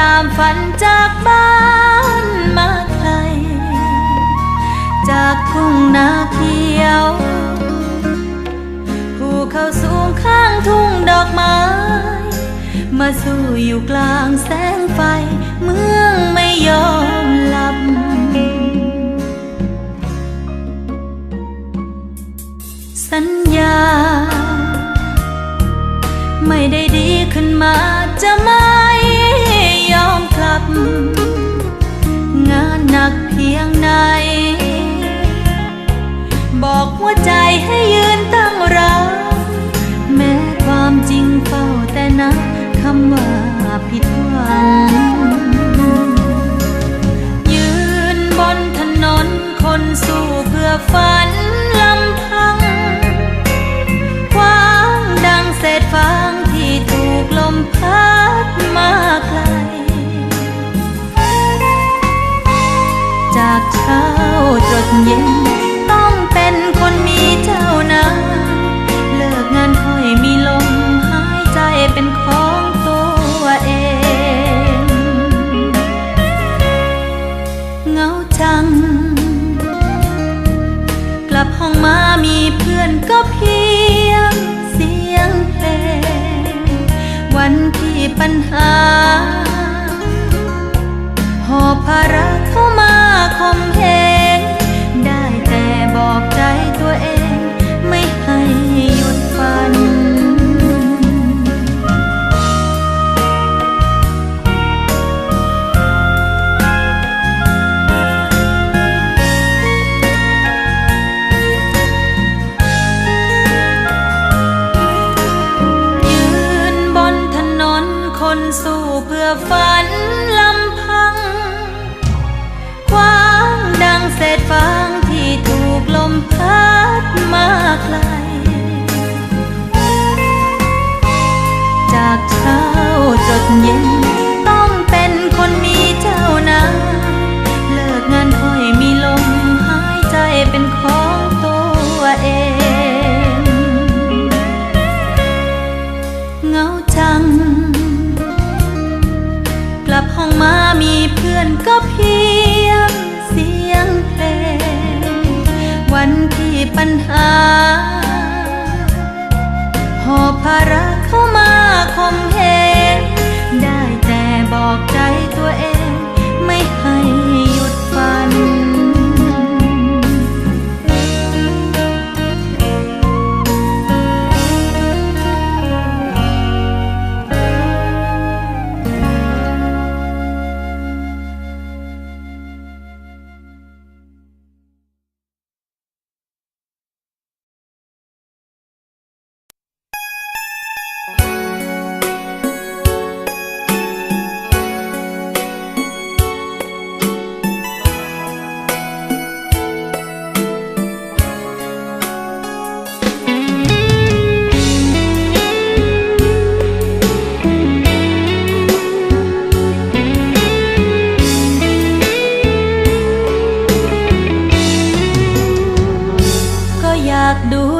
ตามฝันจากบ้านมาไกล จากทุ่งนาเขียวภูเขาสูงข้างทุ่งดอกไม้ มาสู่อยู่กลางแสงไฟ เมืองไม่ยอมหลับสัญญา ไม่ได้ นักเพียงไหน บอกหัวใจให้ยืนตั้งรับ แม้ความจริงเฝ้าแต่นับคำว่าผิดหวัง ยืนบนถนนคนสู้เพื่อฝัน เย็น ต้องเป็นคนมีเจ้านายเลิกงานค่อยมีลมหายใจเป็นของตัวเองเงาจัง กลับห้องมามีเพื่อนก็เพียงเสียงเพลงวันที่ปัญหาหอบภาระเข้ามาคมเหง เพื่อฝันลำพัง คว้างดังเศษฟางที่ถูกลมพัดมาไกล จากเช้าจดเย็น ก็เพียงเสียงเพลงวันที่ปัญหา ก็อ